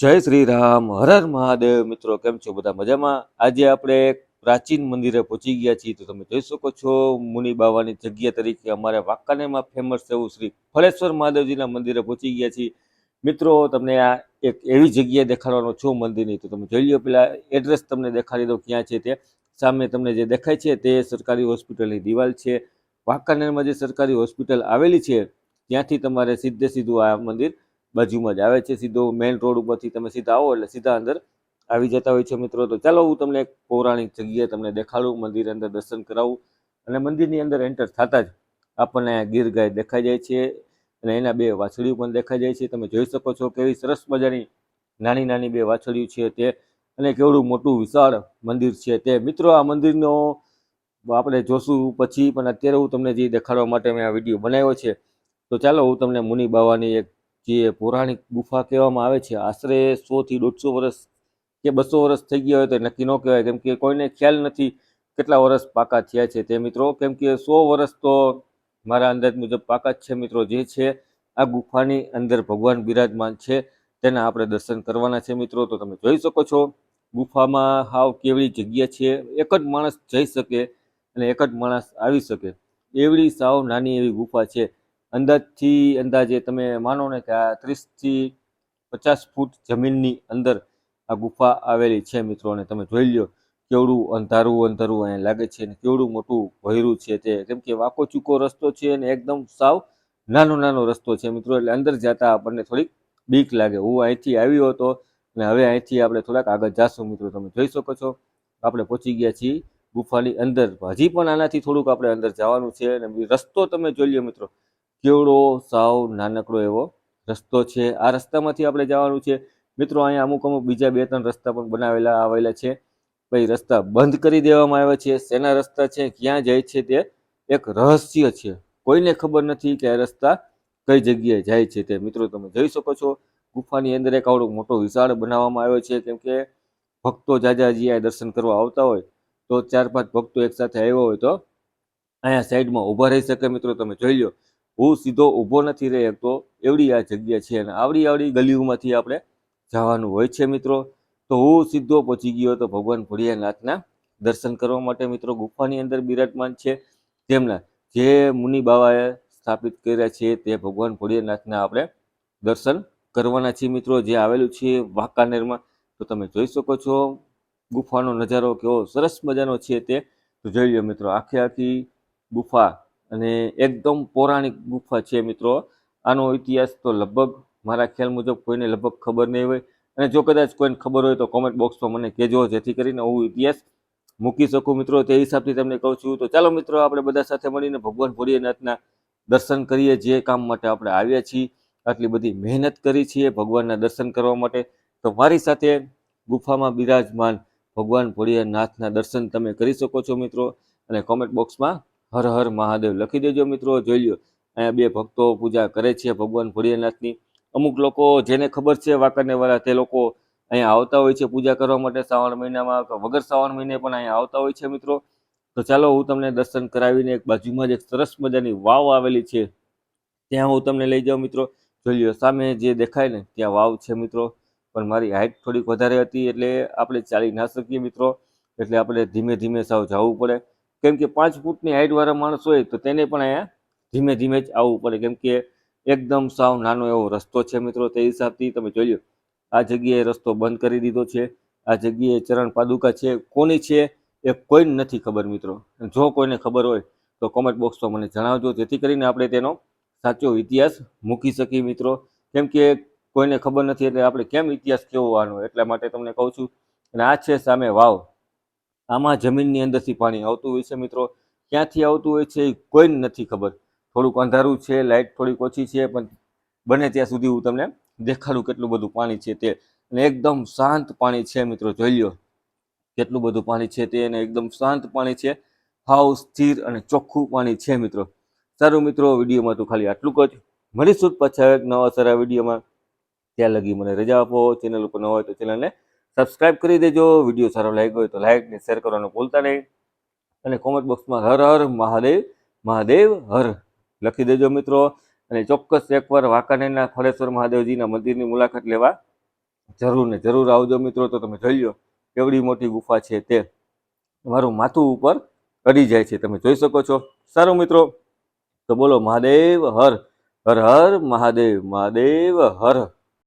જય શ્રી રામ, હર હર મહાદેવ. મિત્રો, કેમ છો બધા મજામાં? આજે આપણે પ્રાચીન મંદિરે પહોંચી ગયા છીએ, તો તમે જોઈ શકો છો, મુનિ બાવાની જગ્યા તરીકે અમારે વાંકાનેરમાં ફેમસ એવું શ્રી ફળેશ્વર મહાદેવજીના મંદિરે પહોંચી ગયા છીએ. મિત્રો, તમને આ એક એવી જગ્યા દેખાડવાનો છું મંદિરની, તો તમે જોઈ લો પેલા એડ્રેસ તમને દેખાડી દો ક્યાં છે તે. સામે તમને જે દેખાય છે તે સરકારી હોસ્પિટલની દિવાલ છે. વાંકાનેરમાં જે સરકારી હોસ્પિટલ આવેલી છે, ત્યાંથી તમારે સીધે સીધું આ મંદિર બાજુમાં જ આવે છે. સીધો મેઇન રોડ ઉપરથી તમે સીધા આવો એટલે સીધા અંદર આવી જતા હોય છે મિત્રો. તો ચાલો હું તમને એક પૌરાણિક જગ્યાએ તમને દેખાડું મંદિર અંદર દર્શન કરાવું. અને મંદિરની અંદર એન્ટર થતા જ આપણને ગીર ગાય દેખાઈ જાય છે અને એના બે વાછડીઓ પણ દેખાઈ જાય છે. તમે જોઈ શકો છો કેવી સરસ મજાની નાની નાની બે વાછડીઓ છે તે અને કેવડું મોટું વિશાળ મંદિર છે તે. મિત્રો, આ મંદિરનો આપણે જોશું પછી, પણ અત્યારે હું તમને જે દેખાડવા માટે મેં આ વીડિયો બનાવ્યો છે, તો ચાલો હું તમને મુનિ બાવાની એક જે પૌરાણિક ગુફા કહેવામાં આવે છે, આશરે સોથી દોઢસો વર્ષ કે બસો વર્ષ થઈ ગયા હોય તો નક્કી ન કહેવાય. કેમ કે કોઈને ખ્યાલ નથી કેટલા વર્ષ પાકા થયા છે તે મિત્રો. કેમ કે સો વર્ષ તો મારા અંદાજ મુજબ પાકા જ છે મિત્રો. જે છે આ ગુફાની અંદર ભગવાન બિરાજમાન છે તેના આપણે દર્શન કરવાના છે મિત્રો. તો તમે જોઈ શકો છો ગુફામાં હાવ કેવડી જગ્યા છે. એક જ માણસ જઈ શકે અને એક જ માણસ આવી શકે. એવડી સાવ નાની એવી ગુફા છે. અંદાજથી અંદાજે તમે માનો ને કે આ ત્રીસથી પચાસ ફૂટ જમીનની અંદર આ ગુફા આવેલી છે મિત્રો, અને તમે જોઈ લ્યો કેવડું અંધારું અંધારું અહીંયા લાગે છે અને કેવડું મોટું ભયરું છે તે. કેમ કે વાંકો ચૂકો રસ્તો છે અને એકદમ સાવ નાનો નાનો રસ્તો છે મિત્રો, એટલે અંદર જતા આપણને થોડીક બીક લાગે. હું અહીંથી આવ્યો હતો અને હવે અહીંથી આપણે થોડાક આગળ જાશું મિત્રો, તમે જોઈ શકો છો. આપણે પહોંચી ગયા છીએ ગુફાની અંદર. હજી પણ આનાથી થોડુંક આપણે અંદર જવાનું છે અને રસ્તો તમે જોઈ લ્યો મિત્રો. કેવડો, સાવ નાનકડો એવો રસ્તો છે. આ રસ્તામાંથી આપણે જવાનું છે. મિત્રો, અહીંયા અમુક અમુક બીજા બે ત્રણ રસ્તા પણ બનાવેલા, આવેલા છે. ભાઈ, રસ્તા બંધ કરી દેવામાં આવ્યા છે. શેના રસ્તા છે? ક્યાં જાય છે તે એક રહસ્ય છે. કોઈને ખબર નથી કે આ રસ્તા કઈ જગ્યાએ જાય છે તે. મિત્રો, તમે જોઈ શકો છો. ગુફાની અંદર એક આવડો મોટો વિશાળ બનાવવામાં આવ્યો છે. કેમ કે ભક્તો જાજાજી આ દર્શન કરવા આવતા હોય તો ચાર પાંચ ભક્તો એકસાથે આવ્યો હોય તો અહીંયા સાઈડમાં ઊભા રહી શકે. મિત્રો, તમે જોઈ લો. હું સીધો ઊભો નથી રહી શકતો એવડી આ જગ્યા છે અને આવડી આવડી ગલીઓમાંથી આપણે જવાનું હોય છે મિત્રો. તો હું સીધો પહોંચી ગયો તો ભગવાન ભોળિયાનાથના દર્શન કરવા માટે મિત્રો ગુફાની અંદર બિરાજમાન છે. તેમના જે મુનિ બાવાએ સ્થાપિત કર્યા છે તે ભગવાન ભોળિયાનાથના આપણે દર્શન કરવાના છીએ મિત્રો. જે આવેલું છે વાંકાનેરમાં. તો તમે જોઈ શકો છો ગુફાનો નજારો કેવો સરસ મજાનો છે તે. તો જોઈ લો મિત્રો, આખે આખી ગુફા અને એકદમ પૌરાણિક ગુફા છે મિત્રો. આનો ઇતિહાસ તો લગભગ મારા ખ્યાલ મુજબ કોઈને લગભગ ખબર નહીં હોય. અને જો કદાચ કોઈને ખબર હોય તો કોમેન્ટ બોક્સમાં મને કહેજો, જેથી કરીને હું ઇતિહાસ મૂકી શકું મિત્રો. તે હિસાબથી તમને કહું છું. તો ચાલો મિત્રો, આપણે બધા સાથે મળીને ભગવાન ભોળીનાથના દર્શન કરીએ, જે કામ માટે આપણે આવ્યા છીએ. આટલી બધી મહેનત કરી છીએ ભગવાનના દર્શન કરવા માટે. તો મારી સાથે ગુફામાં બિરાજમાન ભગવાન ભોળિયાનાથના દર્શન તમે કરી શકો છો મિત્રો. અને કોમેન્ટ બોક્સમાં હર હર મહાદેવ. લખી દેજો મિત્રો, જોઈ લ્યો. અહીંયા બે ભક્તો પૂજા કરે છે ભગવાન ભોળિયાનાથની. અમુક લોકો જેને ખબર છે વાંકાનેવાળા તે લોકો અહીંયા આવતા હોય છે પૂજા કરવા માટે શ્રાવણ મહિનામાં વગર શ્રાવણ મહિને પણ અહીંયા આવતા હોય છે મિત્રો. તો ચાલો હું તમને દર્શન કરાવીને એક બાજુમાં જ એક સરસ મજાની વાવ આવેલી છે. ત્યાં હું તમને લઈ જાઉં મિત્રો. જોઈ લ્યો, સામે જે દેખાય ને ત્યાં વાવ છે મિત્રો. પણ મારી હાઇટ થોડીક વધારે હતી એટલે આપણે ચાલી ના શકીએ મિત્રો. એટલે આપણે ધીમે ધીમે સાવ જવું પડે. કેમ કે પાંચ ફૂટની હાઇટ વાળા માણસ હોય તો તેને પણ અહીંયા ધીમે ધીમે જ આવવું પડે. કેમ કે એકદમ સાવ નાનો એવો રસ્તો છે મિત્રો, તે હિસાબથી તમે જોઈ લો આ જગ્યાએ રસ્તો બંધ કરી દીધો છે. આ જગ્યાએ ચરણ પાદુકા છે. કોની છે એ કોઈને નથી ખબર મિત્રો. જો કોઈને ખબર હોય તો કોમેન્ટ બોક્સમાં મને જણાવજો. જેથી કરીને આપણે તેનો સાચો ઇતિહાસ મૂકી શકીએ મિત્રો. કેમ કે કોઈને ખબર નથી એટલે આપણે કેમ ઇતિહાસ કેવો આનો? એટલા માટે તમને કહું છું. અને આ છે સામે વાવ. આમાં જમીનની અંદરથી પાણી આવતું હોય છે મિત્રો. ક્યાંથી આવતું હોય છે એ કોઈને નથી ખબર. થોડુંક અંધારું છે લાઇટ થોડીક ઓછી છે, પણ બને ત્યાં સુધી હું તમને દેખાડું કેટલું બધું પાણી છે તે. અને એકદમ શાંત પાણી છે મિત્રો, જોઈ લ્યો. કેટલું બધું પાણી છે તે અને એકદમ શાંત પાણી છે. હાવ સ્થિર અને ચોખ્ખું પાણી છે મિત્રો. સારું મિત્રો, વિડીયોમાં તો ખાલી આટલું જ. મળીશું પાછા એક નવા સારા વિડીયોમાં. ત્યાં લગી મને રજા આપો. ચેનલ ઉપર ન હોય તો ચેનલને સબસ્ક્રાઇબ કરી દેજો. વીડિયો સારો લાગ્યો હોય તો લાઇક ને શેર કરવાનું ભૂલતા નહીં. અને કોમેન્ટ બોક્સમાં હર હર મહાદેવ મહાદેવ હર લખી દેજો મિત્રો. અને ચોક્કસ એકવાર વાંકાનેરના ફળેશ્વર મહાદેવજીના મંદિરની મુલાકાત લેવા જરૂર ને જરૂર આવજો મિત્રો. તો તમે જોઈ લો કેવડી મોટી ગુફા છે તે. તમારું માથું ઉપર અડી જાય છે. તમે જોઈ શકો છો. સારું મિત્રો. તો બોલો મહાદેવ હર હર હર મહાદેવ મહાદેવ હર.